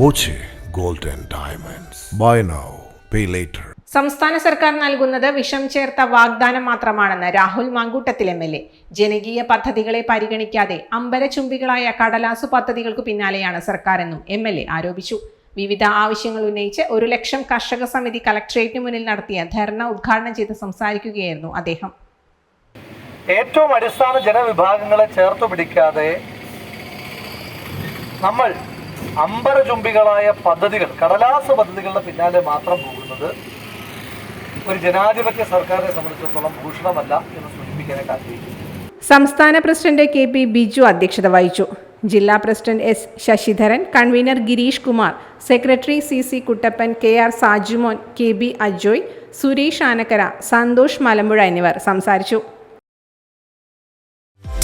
Boche gold and diamonds. Buy now pay later സംസ്ഥാന സർക്കാർ നൽകുന്നത് വിഷം ചേർത്ത വാഗ്ദാനം മാത്രമാണെന്ന് Rahul Mamkootathil M L A. ജനകീയ പദ്ധതികളെ പരിഗണിക്കാതെ അമ്പരചുംബികളായ കടലാസു പദ്ധതികൾക്ക് പിന്നാലെയാണ് സർക്കാരെന്നും എം എൽ എ ആരോപിച്ചു. വിവിധ ആവശ്യങ്ങൾ ഉന്നയിച്ച് ഒരു ലക്ഷം കർഷക സമിതി കലക്ട്രേറ്റിന് മുന്നിൽ നടത്തിയ ധർണ ഉദ്ഘാടനം ചെയ്ത് സംസാരിക്കുകയായിരുന്നു അദ്ദേഹം. ഏറ്റവും അടിസ്ഥാന ജനവിഭാഗങ്ങളെ ചേർത്ത് പിടിക്കാതെ നമ്മൾ അമ്പരചുംബികളായ പദ്ധതികൾ കടലാസ് പദ്ധതികളുടെ പിന്നാലെ മാത്രം പോകുന്നത് ഒരു ജനാധിപത്യ സർക്കാരിനെ സംബന്ധിച്ചിടത്തോളം ഭൂഷണമല്ല എന്ന് സൂചിപ്പിക്കാനായിട്ട് ആഗ്രഹിക്കുന്നു. സംസ്ഥാന പ്രസിഡന്റ് കെ പി ബിജു അധ്യക്ഷത വഹിച്ചു. ജില്ലാ president S Sasidharan convener Girish Kumar secretary C C Kuttappan K R Sajumon K B Ajoy Suresh Anakkara Santhosh Malampuzha എന്നിവർ സംസാരിച്ചു.